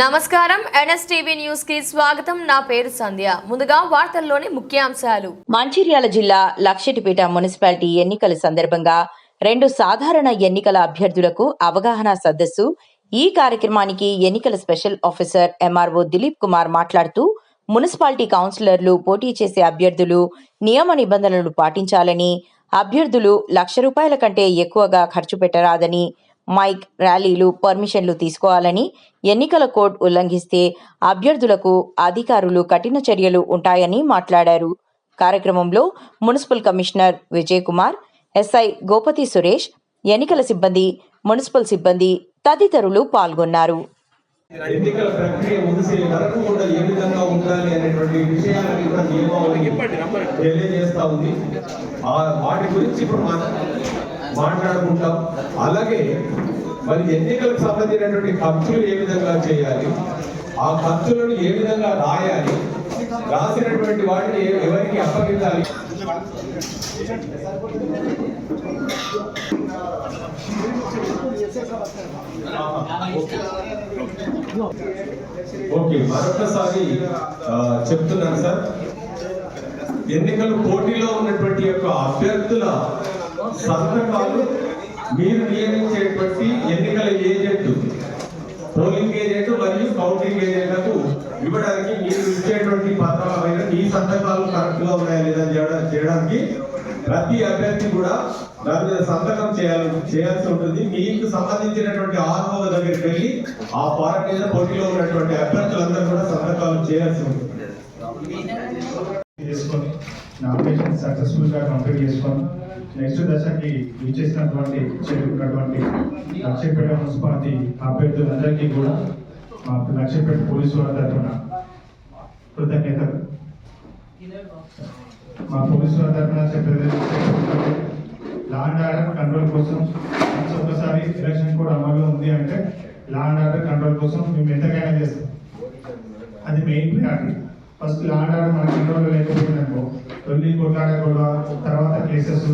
నమస్కారం. ఎన్ఎస్టీవీ న్యూస్కి స్వాగతం. నా పేరు సంధ్య. ముందుగా వార్తల్లోని ముఖ్యాంశాలు. మంచిర్యాల జిల్లా లక్షటిపేట మున్సిపాలిటీ ఎన్నికల సందర్భంగా రెండు సాధారణ ఎన్నికల అభ్యర్థులకు అవగాహన సదస్సు. ఈ కార్యక్రమానికి ఎన్నికల special officer MRO Dilip Kumar మాట్లాడుతూ మున్సిపాలిటీ కౌన్సిలర్లు పోటీ చేసే అభ్యర్థులు నియమ నిబంధనలు పాటించాలని అభ్యర్థులు లక్ష రూపాయల కంటే ఎక్కువగా ఖర్చు పెట్టరాదని మైక్ ర్యాలీలు పర్మిషన్లు తీసుకోవాలని ఎన్నికల కోడ్ ఉల్లంఘిస్తే అభ్యర్థులకు అధికారులు కఠిన చర్యలు ఉంటాయని మాట్లాడారు. కార్యక్రమంలో municipal commissioner Vijay Kumar SI Gopathi Suresh ఎన్నికల సిబ్బంది మున్సిపల్ సిబ్బంది తదితరులు పాల్గొన్నారు. ఎన్నికల ప్రక్రియ ముగిసే వరకు కూడా ఏ విధంగా ఉండాలి అనేటువంటి విషయాలని కూడా నియమావళి తెలియజేస్తా ఉంది. వాటి గురించి ఇప్పుడు మనం మాట్లాడుకుంటాం. అలాగే మరి ఎన్నికలకు సంబంధించినటువంటి ఖర్చులు ఏ విధంగా చేయాలి? ఆ ఖర్చులను ఏ విధంగా రాయాలి? రాసినటువంటి వాటిని ఎవరికి అప్పగించాలి? ఓకే మరొకసారి చెప్తున్నాను సార్. ఎన్నికల పోటీలో ఉన్నటువంటి యొక్క అభ్యర్థుల సంతకాలు మీరు నియమించేటువంటి ఎన్నికల ఏజెంట్ పోలింగ్ ఏజెంట్ మరియు కౌంటింగ్ ఏజెంట్లకు ఇవ్వడానికి మీరు ఇచ్చేటువంటి పత్రాలమైన ఈ సంతకాలు కరెక్ట్గా ఉన్నాయా లేదా చేయడానికి ప్రతి అభ్యర్థి కూడా దాని మీద సంతకం చేయాలి చేయాల్సి ఉంటుంది. మీకు సంబంధించినటువంటి ఆర్ఓ దగ్గరికి వెళ్ళి ఆ ఫారం మీద పోటీలో ఉన్నటువంటి అభ్యర్థులందరూ కూడా సంతకాలు చేయాల్సి ఉంటుంది. చేసుకొని నామినేషన్ సక్సెస్ఫుల్గా కంప్లీట్ చేసుకొని నెక్స్ట్ దశకి ఇచ్చేసినటువంటి చేరుకున్నటువంటి లక్ష్యపేట మున్సిపాలిటీ అభ్యర్థులందరికీ కూడా మా లక్ష్యపేట పోలీసు వారి తరఫున కృతజ్ఞతలు. మా పోలీసు వారి తరఫున చెప్పేది లా అండ్ ఆర్డర్ కంట్రోల్ కోసం ఒకసారి ఎలక్షన్ కూడా అమల్లో ఉంది అంటే లా అండ్ ఆర్డర్ కంట్రోల్ కోసం మేము ఎంతకైనా చేస్తాం. అది main priority. First law and order మన కంట్రోల్లో లేకపోయిందనుకో తొలి కొట్లాడకూడదు తర్వాత కేసెస్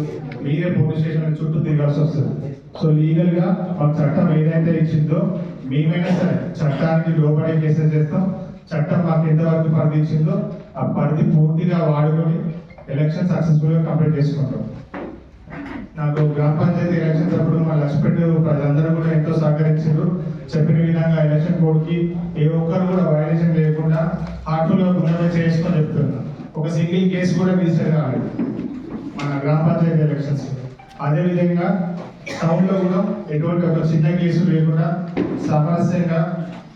మీరే పోలీస్ స్టేషన్ చుట్టూ తిరగాల్సి వస్తుంది. సో లీగల్గా మాకు చట్టం ఏదైతే ఇచ్చిందో మేమైనా సరే చట్టానికి లోబడే కేసెస్ చేస్తాం. చట్టం మాకు ఎంతవరకు పరిధి ఇచ్చిందో ఆ పరిధి పూర్తిగా వాడుకొని ఎలక్షన్ సక్సెస్ఫుల్గా కంప్లీట్ చేసుకుంటాం. నాకు గ్రామ పంచాయతీ ఎలక్షన్ అప్పుడు మా లక్ష్మీపేట ప్రజలందరూ కూడా ఎంతో సహకరించారు. చెప్పిన విధంగా ఎలక్షన్ బోర్డుకి ఏ ఒక్కరు కూడా వైలేషన్ లేకుండా ఆటోలో గుణమే చేసుకొని చెప్తున్నా. ఒక సింగిల్ కేసు కూడా రిజిస్టర్ కావాలి మన గ్రామ పంచాయతీ ఎలక్షన్స్ అదేవిధంగా టౌన్లో టౌన్లో కూడా ఎటువంటి ఒక చిన్న కేసు లేకుండా సామరస్యంగా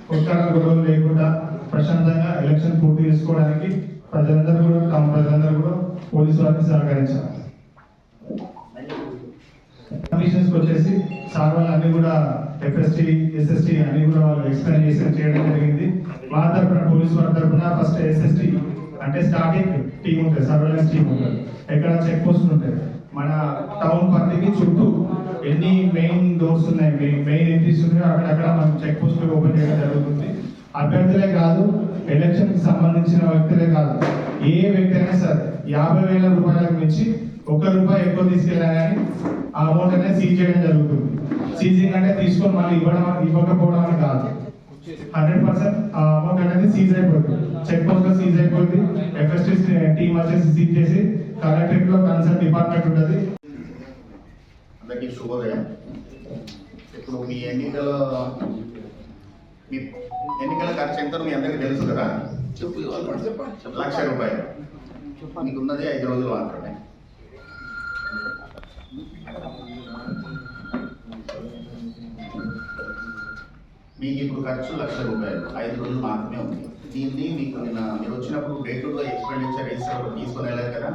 కొట్టాల గొడవలు లేకుండా ప్రశాంతంగా ఎలక్షన్ పూర్తి చేసుకోవడానికి ప్రజలందరూ కూడా తమ ప్రజలందరూ కూడా పోలీసు వారికి సహకరించాలి. వచ్చేసి సార్ వాళ్ళు అన్ని కూడా ఎఫ్ఎస్టీ ఎస్ఎస్టీ అన్ని కూడా వాళ్ళు ఎక్స్ప్లెయిన్ చేసి చేయడం జరిగింది. మా తరఫున పోలీసు వారి తరఫున ఫస్ట్ ఎస్ఎస్టీ అంటే స్టార్టింగ్ టీం ఉంటుంది సర్వేలెన్స్ టీం ఉంటుంది. ఎక్కడ చెక్ పోస్ట్ ఉంటాయి మన టౌన్ పరిధికి చుట్టూ ఎన్ని మెయిన్ డోర్స్ ఉన్నాయి? మెయిన్ మెయిన్ ఎంట్రీస్ ఉన్నాయో. అక్కడక్కడ మనం చెక్ పోస్ట్ ఓపెన్ చేయడం జరుగుతుంది. అభ్యర్థులే కాదు ఎలక్షన్కి సంబంధించిన వ్యక్తులే కాదు. ఏ వ్యక్తి అయినా సరే యాభై వేల రూపాయలకు మించి ఒక్క రూపాయి ఎక్కువ తీసుకెళ్ళా కానీ ఆ అమౌంట్ అనేది సీజ్ చేయడం జరుగుతుంది. సీజింగ్ అంటే తీసుకొని మళ్ళీ ఇవ్వడం ఇవ్వకపోవడం అని కాదు. హండ్రెడ్ పర్సెంట్ ఆ అమౌంట్ అనేది సీజ్ అయిపోతుంది. చెక్ పోస్ట్లో సీజ్ అయిపోతుంది. ఎఫ్ఎస్టీ టీమ్ వచ్చేసి సీజ్ చేసి కలెక్టరేట్లో కన్సర్న్ డిపార్ట్మెంట్ ఉంటుంది. అందరికీ శుభోదయం. ఇప్పుడు మీ ఎన్నికల మీ ఎన్నికల ఖర్చు ఎంతో మీ అందరికీ తెలుసు కదా? లక్ష రూపాయలు. మీకు ఉన్నది ఐదు రోజులు మాత్రమే. మీకు ఇప్పుడు ఖర్చు లక్ష రూపాయలు. ఐదు రోజులు మాత్రమే ఉంది. దీన్ని మీకు నిన్న మీరు వచ్చినప్పుడు day to day expenditure register తీసుకొని వెళ్ళారు కదా?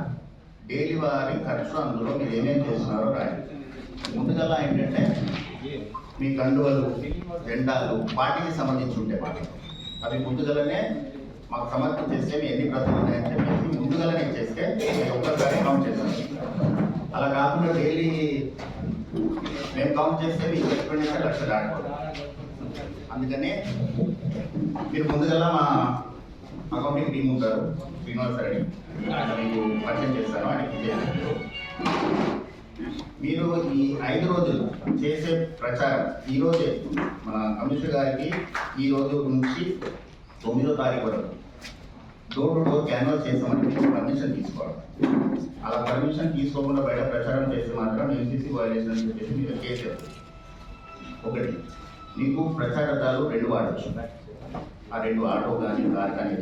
డైలీ వారి ఖర్చు అందులో మీరు ఏమేమి చేస్తున్నారో రాయండి. ముందుగా ఏంటంటే మీ కండువలు జెండాలు పార్టీకి సంబంధించి ఉంటాయి అవి ముందుగానే మాకు సమర్పణ చేస్తే మీ ఎన్ని ప్రజలు ఉన్నాయని చెప్పేసి ముందుగానే చేస్తే ఒక్కసారి కౌంట్ చేస్తాను అలా కాకుండా డైలీ మేము కౌంట్ చేస్తే మీకు ఎక్స్పెండిచర్ లక్ష దాటిపోతుంది అందుకనే మీరు ముందుగా మా అకౌంటింగ్ టీమ్ ఉంటారు. శ్రీనివాస్ రెడ్డి ఆయన మీకు పరిచయం చేస్తాను ఆయనకి మీరు ఈ ఐదు రోజులు చేసే ప్రచారం ఈరోజే మన కమిషనర్ గారికి ఈ రోజు నుంచి తొమ్మిదో తారీఖు వరకు. డోర్ టు డోర్ క్యాన్వాస్ చేసామని పర్మిషన్ తీసుకోవాలి. అలా పర్మిషన్ తీసుకోకుండా బయట ప్రచారం చేస్తే మాత్రం ఎన్సీసీ వైలేషన్ అని చెప్పేసి మీరు కేసు ఒకటి. నీకు ప్రచారకాలు రెండు వాడచ్చు. ఆ రెండు ఆటో కానీ కార్ కానీ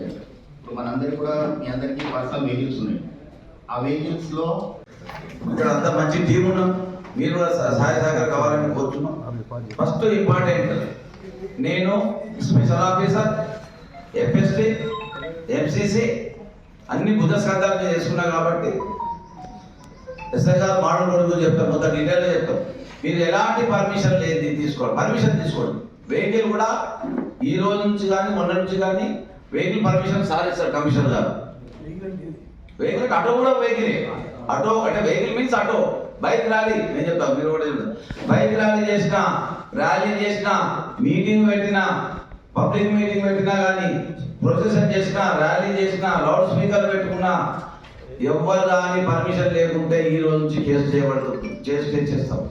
ఇప్పుడు మనందరికీ కూడా మీ అందరికీ పర్సనల్ వెహికల్స్ ఉన్నాయి. ఆ వెహికల్స్లో ఇక్కడ అంత మంచి టీం ఉన్నాం. మీరు కూడా సహాయ సహకారం కావాలని కోరుతున్నాం. ఫస్ట్ ఇంపార్టెంట్ నేను స్పెషల్ ఆఫీసర్ ఎఫ్ఎస్టీ ఎంసీసీ అన్ని బుధ స్కంధాలు చేసుకున్నా కాబట్టి ఎస్ఐ గారు మోడల్ రోడ్ గురించి చెప్తాం మొత్తం డీటెయిల్గా చెప్తాం మీరు ఎలాంటి పర్మిషన్ లేదు తీసుకోండి. పర్మిషన్ తీసుకోండి. వెహికల్ కూడా ఈ రోజు నుంచి కానీ మొన్న నుంచి కానీ వెహికల్ పర్మిషన్ సార్ ఇస్తారు కమిషనర్ గారు వెహికల్ ఆటో కూడా వెహికల్ ఆటో అంటే vehicle means auto bike rally నేను చెప్తాను మీరు కూడా బైక్ ర్యాలీ చేసిన ర్యాలీ చేసిన మీటింగ్ పెట్టిన పబ్లిక్ మీటింగ్ పెట్టినా కానీ ప్రొసెషన్ చేసిన ర్యాలీ చేసిన లౌడ్ స్పీకర్ పెట్టుకున్నా ఎవ్వరు దాని పర్మిషన్ లేకుంటే ఈ రోజు నుంచి కేసు చేయబడుతుంది కేసు తెచ్చేస్తాం.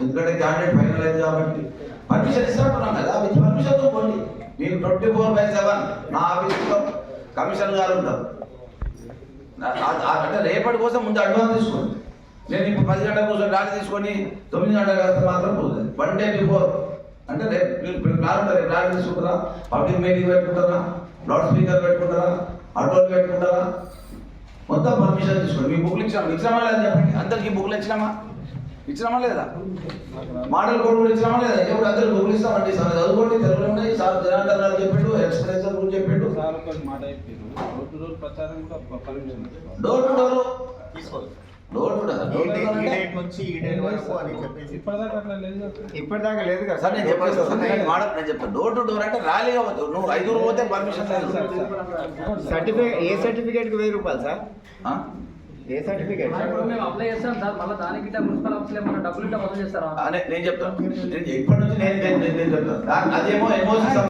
ఎందుకంటే క్యాండిడేట్ ఫైనల్ అయింది కాబట్టి. పర్మిషన్ ఇస్తాంటున్నాం కదా విత్ పర్మిషన్ పోండి. మీకు ట్వంటీ ఫోర్ బై సెవెన్ నా ఆఫీస్లో కమిషన్ గారు ఉంటారు. నా- అంటే రేపటి కోసం ముందు అడ్వాన్స్ తీసుకోండి. నేను ఇప్పుడు పది గంటల కోసం రాజు తీసుకొని తొమ్మిది గంటలకు వస్తే మాత్రం పోతుంది వన్ డే బిఫోర్ అంటే రేపు ప్లాన్ ఉంటారు రేపు ప్లాన్ తీసుకుంటారా? పబ్లిక్ మీటింగ్ పెట్టుకుంటారా? లౌడ్ స్పీకర్ పెట్టుకుంటారా? ఆటోలు పెట్టుకుంటారా మొత్తం పర్మిషన్ తీసుకోండి. మీ బుక్లు ఇచ్చినామా? ఇచ్చినామా లేదా చెప్పండి? అందరికి బుక్లు ఇచ్చినామా? ఇచ్చినామా లేదా? మోడల్ కోడ్ కూడా ఇచ్చినామా లేదా? ఇప్పుడు అందరు బుక్లు ఇస్తామండి? సార్ చదువుకోండి తెలుగులో ఉన్నాయి. సార్ జనార్దన్ చెప్పిండు ఎక్స్ప్రెసర్ గురించి చెప్పిండు. సార్ ఒక మాట చెప్పారు రోజు టు డోర్ ప్రచారం కూడా పర్మిషన్ డోర్ టు డోర్ తీసుకోవాలి. డోర్ టు డోర్ ఈ డేట్ నుంచి డేట్ వరకు అని చెప్పేసి. ఇప్పటిదాకా అట్లా లేదు కదా. ఇప్పటిదాకా లేదు కదా సార్ నేను చెప్పేస్తాను సార్ నేను మోడల్ నేను చెప్తాను డోర్ టు డోర్ అంటే ర్యాలీగా పోతావు నువ్వు ఐదుగురు పోతే పర్మిషన్ లేదు. సర్టిఫికేట్ ఏ సర్టిఫికేట్కి వెయ్యి రూపాయలు సార్? ఆ? ఏ సర్టిఫికేట్? ఇప్పుడు మేము అప్లై చేస్తాం సార్ మళ్ళీ దానికి మున్సిపల్ ఆఫీస్లో డబ్బులు ఇట్లా వసూలు చేస్తారా? అనే నేను చెప్తాను. నేను ఇప్పటి నుంచి నేను నేను చెప్తాను. అదేమో ఎమోషన్